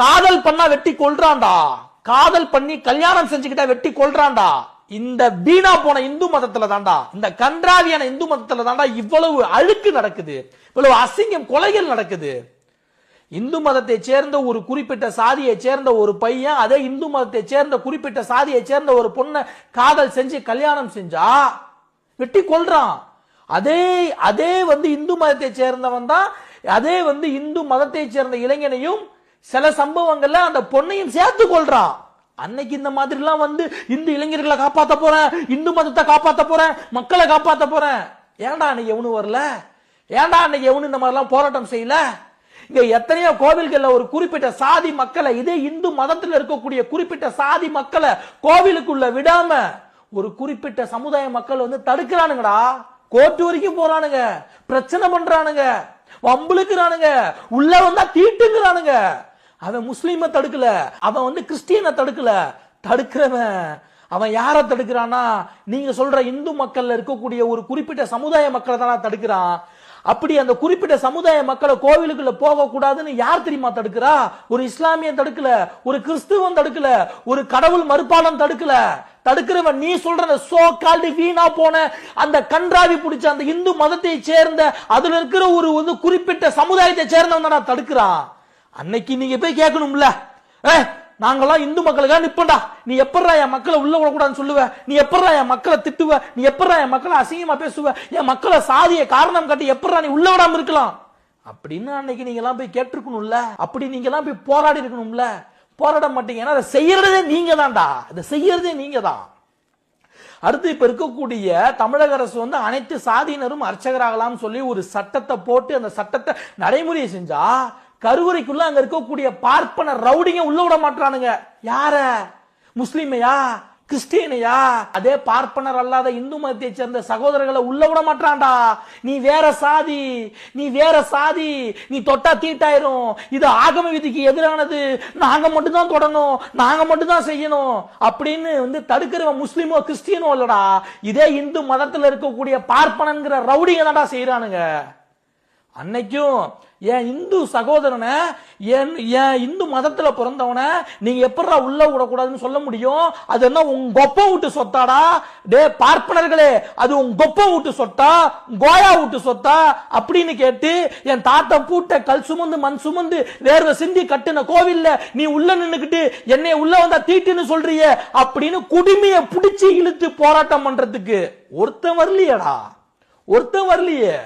காதல் பண்ணா வெட்டி கொள்றான்டா காதல் பண்ணி கல்யாணம் செஞ்சுக்கிட்டா வெட்டி கொள்றான்டா இந்த வீணா போன இந்து மதத்துல தான்டா. இந்த கன்றாவியான இந்து மதத்துல தான்டா இவ்வளவு அழுக்கு நடக்குது. இவ்வளவு அசிங்கம் கொலைகள் நடக்குது. இந்து மதத்தை சேர்ந்த ஒரு குறிப்பிட்ட சாதியை சேர்ந்த ஒரு பையன் அதே இந்து மதத்தை சேர்ந்த குறிப்பிட்ட சாதியை சேர்ந்த ஒரு பொண்ணை காதல் செஞ்சு கல்யாணம் செஞ்சா வெட்டி கொள்றான் அதே அதே வந்து இந்து மதத்தை சேர்ந்தவன் தான் அதே வந்து இந்து மதத்தை சேர்ந்த இளைஞனையும் சில சம்பவங்கள்ல அந்த பொண்ணையும் சேர்த்து கொள்றான் அன்னைக்கு இந்த மாதிரிலாம் வந்து இந்து இளைஞர்களை காப்பாத்த போறேன் இந்து மதத்தை காப்பாத்த போறேன் மக்களை காப்பாத்த போறேன். ஏன்டா அன்னைக்கு எவனும் வரல? ஏன்டா அன்னைக்கு எவனும் இந்த மாதிரிலாம் போராட்டம் செய்யல? இங்க எத்தனையோ கோவில்கள்ல ஒரு குறிப்பிட்ட சாதி மக்களை இதே இந்து மதத்தில் இருக்கக்கூடிய குறிப்பிட்ட சாதி மக்களை கோவிலுக்குள்ள விடாம ஒரு குறிப்பிட்ட சமுதாய மக்கள் வந்து தடுக்கிறானுங்கடா. கோர்ட்டு வரைக்கும் போறானுங்க பிரச்சனை பண்றானுங்க வம்புலுக்குறானுங்க உள்ள வந்தா தீட்டுங்கிறானுங்க. அவன் முஸ்லீமை தடுக்கல. அவன் வந்து கிறிஸ்டியனை தடுக்கல. தடுக்கிறவன். அவன் யாரை தடுக்கிறான்னா நீங்க சொல்ற இந்து மக்கள்ல இருக்கக்கூடிய ஒரு குறிப்பிட்ட சமுதாய மக்களை தானா தடுக்கிறான். அப்படி அந்த குறிப்பிட்ட சமுதாய மக்களை கோவிலுக்குள்ள போக கூடாதுன்னு யார் தெரியுமா தடுக்கிறா? ஒரு இஸ்லாமியன் தடுக்கல. ஒரு கிறிஸ்துவன் தடுக்கல. ஒரு கடவுள் மறுப்பாளன் தடுக்கல. தடுக்கிறவன் நீ சொல்ற சோ கால்டு வீணா போன அந்த கன்றாவி பிடிச்ச அந்த இந்து மதத்தை சேர்ந்த அதுல இருக்கிற ஒரு வந்து குறிப்பிட்ட சமுதாயத்தை சேர்ந்தவன் தான் தடுக்கிறான். அன்னைக்கு நீங்க போய் கேட்கணும்ல. ஏ நாங்களாம் இந்து மக்களுக்காக நிப்பண்டா நீ எப்படா என் மக்களை உள்ள விடக்கூடாதுன்னு சொல்லுவ? நீ எப்படா என் மக்களை திட்டுவ? நீ எப்படா என் மக்களை அசிங்கமா பேசுவ? என் மக்களை சாதிய காரணம் காட்டி எப்படா நீ உள்ள விடாம இருக்கலாம்? அப்படின்னு அன்னைக்கு நீங்க எல்லாம் போய் கேட்டிருக்கணும்ல. அப்படி நீங்க எல்லாம் போய் போராடி இருக்கணும்ல. போராட மாட்டீங்க. ஏன்னா அதை செய்யறதே நீங்க தான்டா. அதை செய்யறதே நீங்க தான். அடுத்து இப்ப இருக்கக்கூடிய தமிழக அரசு வந்து அனைத்து சாதியினரும் அர்ச்சகராகலாம் சொல்லி ஒரு சட்டத்தை போட்டு அந்த சட்டத்தை நடைமுறையை செஞ்சா கருவறைக்குள்ள அங்க இருக்கக்கூடிய பார்ப்பன ரவுடிங்க உள்ள விட மாட்டானுங்க யார? முஸ்லிமையா? கிறிஸ்டியனையா? அதே பார்ப்பனர் அல்லாத இந்து மதத்தை சேர்ந்த சகோதரர்களை உள்ள விட மாட்டான்டா நீ வேற சாதி நீ வேற சாதி நீ தொட்டா தீட்டாயிரும். இது ஆகம விதிக்கு எதிரானது. நாங்க மட்டும் தான் தொடணும் நாங்க மட்டும் தான் செய்யணும். அப்படின்னு வந்து தடுக்கிறவன் முஸ்லீமோ கிறிஸ்டியனோ இல்லடா இதே இந்து மதத்தில் இருக்கக்கூடிய பார்ப்பனங்கிற ரவுடிங்க தான்டா செய்யறானுங்க அன்னைக்கும் என் இந்து சகோதரனை என் என் இந்து மதத்தில் பிறந்தவனை நீங்க எப்படா உள்ள விடக்கூடாதுன்னு சொல்ல முடியும்? அது என்ன உங்க கொப்ப விட்டு சொத்தாடா? டே பார்ப்பனர்களே அது உங்க கொப்ப விட்டு சொத்தா? கோயா விட்டு சொத்தா? அப்படின்னு கேட்டு என் தாத்தா பூட்ட கல் சுமந்து மண் சுமந்து வேர்வை சிந்தி கட்டின கோவில்ல நீ உள்ள நின்னுக்கிட்டு என்னை உள்ள வந்தா தீட்டுன்னு சொல்றிய அப்படின்னு குடுமைய பிடிச்சி இழுத்து போராட்டம் பண்றதுக்கு ஒருத்தன் வரலையடா. ஒருத்தன் வரலையே.